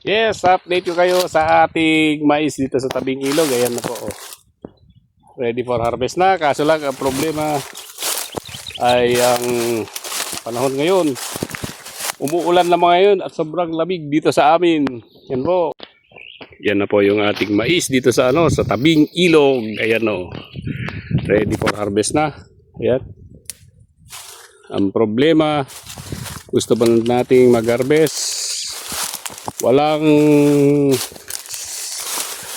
Yes, update ko kayo sa ating mais dito sa tabing ilog. Ayan na po. Oh. Ready for harvest na. Kaso lang ang problema ay ang panahon ngayon. Umuulan na mga ngayon at sobrang lamig dito sa amin. Yan po. Yan na po yung ating mais dito sa ano sa tabing ilog. Ayan oh. Ready for harvest na. Ayan. Ang problema, gusto ba nating mag-harvest? Walang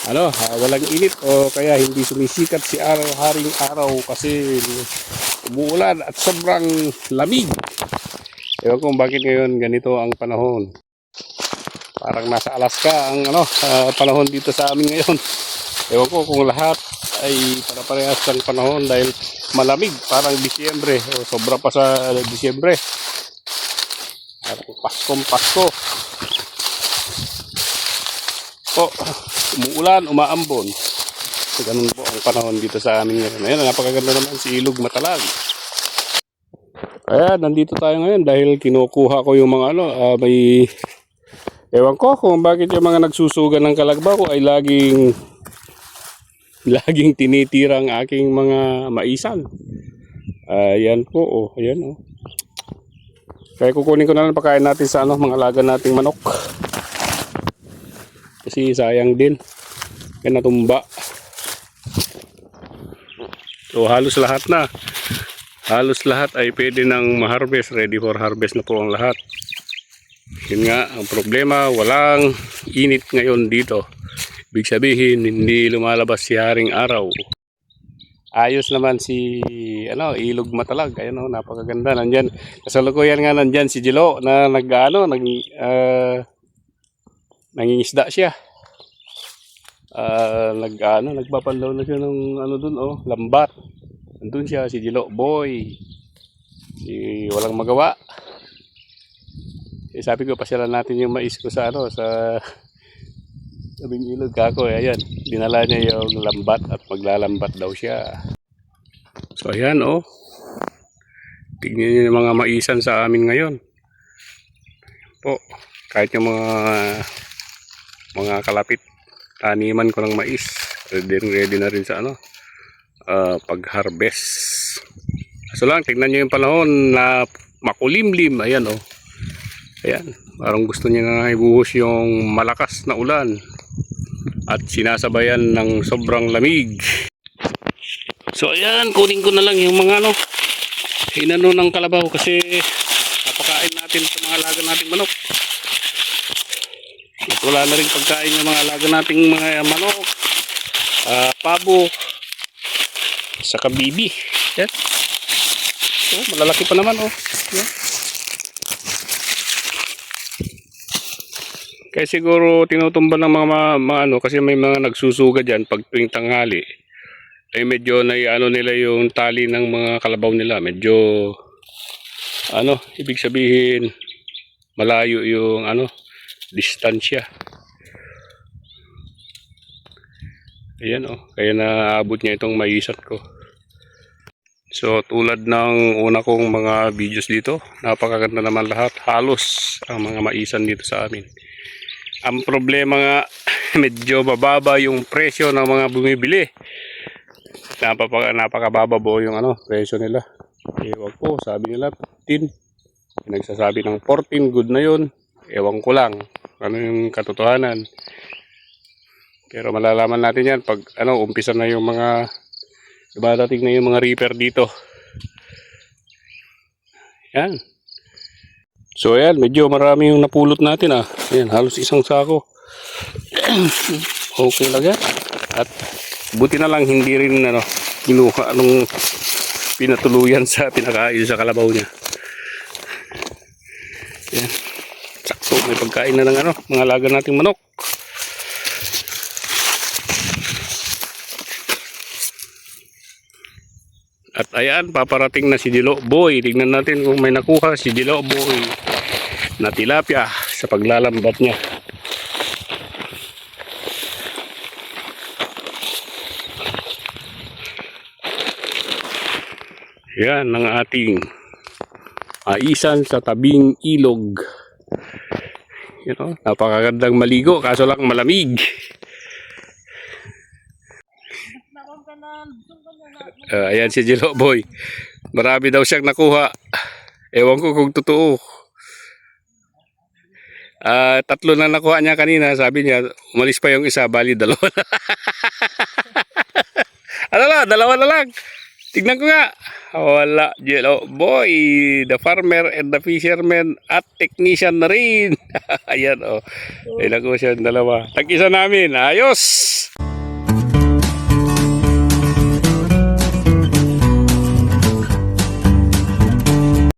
ano, ah, walang init o kaya hindi sumisikat si araw haring araw kasi umuulan at sobrang lamig. Ewan kung bakit ngayon ganito ang panahon. Parang nasa Alaska ang ano, ah, panahon dito sa amin ngayon. Ewan ko kung lahat ay para-parehas ng panahon dahil malamig, parang Disyembre o sobra pa sa Disyembre. Parang Paskong Pasko. Po, umuulan, umaambon. So, ganun po ang panahon dito sa amin ngayon. Ayan, napakaganda naman si Ilog Matalag. Ayan, nandito tayo ngayon dahil kinukuha ko yung mga ano, ah, may... Ewan ko kung bakit yung mga nagsusugan ng kalagbaw ay laging laging tinitira ang aking mga maisan. Ayan po, oh, ayan oh. Kaya kukunin ko na lang pagkain natin sa ano, mga alaga nating manok. Kasi sayang din. Kaya natumba. So halos lahat na. Halos lahat ay pwede nang ma-harvest. Ready for harvest na po ang lahat. Yun nga, ang problema, walang init ngayon dito. Ibig sabihin, hindi lumalabas si Haring Araw. Ayos naman si ano, Ilog Matalag. Ayun oh, napakaganda. Nandyan, kasalukuyan nga nandyan si Jilo na nag, ano, nag, ah, nangingisda siya. Ah, nag ano, nagpapandaw na siya ng ano dun oh, lambat. Nandun siya si Jilo Boy. Si walang magawa. Eh, sabi ko pasyalan natin yung mais ko sa ano sa sabing ilog kako eh, ayan. Dinala niya yung lambat at maglalambat daw siya. So ayan oh. Tignan niyo yung mga maisan sa amin ngayon. Po, kahit yung mga mga kalapit. Taniman ko ng mais. Ready, ready na rin sa ano ah, pag-harvest. So lang tignan nyo yung panahon na makulimlim. Ayan oh. Ayan parang gusto niya nga ibuhos yung malakas na ulan at sinasabayan ng sobrang lamig. So ayan kunin ko na lang yung mga ano inano ng kalabaw kasi napakain natin sa mga alaga nating manok wala na rin pagkain ng mga alaga nating mga manok, ah, pabo, saka bibi. Yan. So, malalaki pa naman oh. Yan. Kaya siguro tinutumba ng mga, mga, mga ano kasi may mga nagsusuga diyan pag tuwing tanghali. Ay medyo na ano nila yung tali ng mga kalabaw nila. Medyo ano, ibig sabihin malayo yung ano distansya. Ayan oh, kaya naabot niya itong maisat ko. So tulad ng una kong mga videos dito, napakaganda naman lahat. Halos ang mga maisan dito sa amin. Ang problema nga, medyo mababa yung presyo ng mga bumibili. Napaka, napakababa po yung ano, presyo nila. Ewan ko, sabi nila 15. Nagsasabi ng 14, good na yun. Ewan ko lang ano yung katotohanan. Pero malalaman natin yan pag ano, umpisa na yung mga dumadating na yung mga reaper dito. Yan. So ayan, medyo marami yung napulot natin ah. Ayan, halos isang sako. okay lang yan. At buti na lang hindi rin ano, kinuha nung pinatuluyan sa pinakain sa kalabaw niya. Ayan. May pagkain na ng ano, mga alaga nating manok. At ayan, paparating na si Dilo Boy. Tignan natin kung may nakuha si Dilo Boy na tilapia sa paglalambat niya. Yan ang ating aisan sa tabing ilog. You know, napakagandang maligo, kaso lang malamig. Ah, ayan si Jilo Boy. Marami daw siyang nakuha. Ewan ko kung totoo. Ah, tatlo na nakuha niya kanina. Sabi niya, umalis pa yung isa, bali dalawa na. ano lang, dalawa na lang. Tignan ko nga. Wala, Jelo Boy. The farmer and the fisherman at technician na rin. Ayan, oh. Ilang ko siya, dalawa. Tag-isa namin. Ayos!